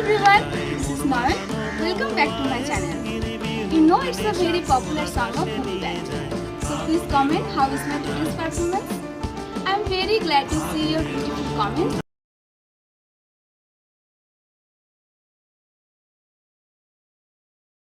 everyone, this is Naran. Welcome back to my channel. You know it's a very popular song of Holy Band. So please comment how is my today's performance. I'm very glad to see your beautiful comments.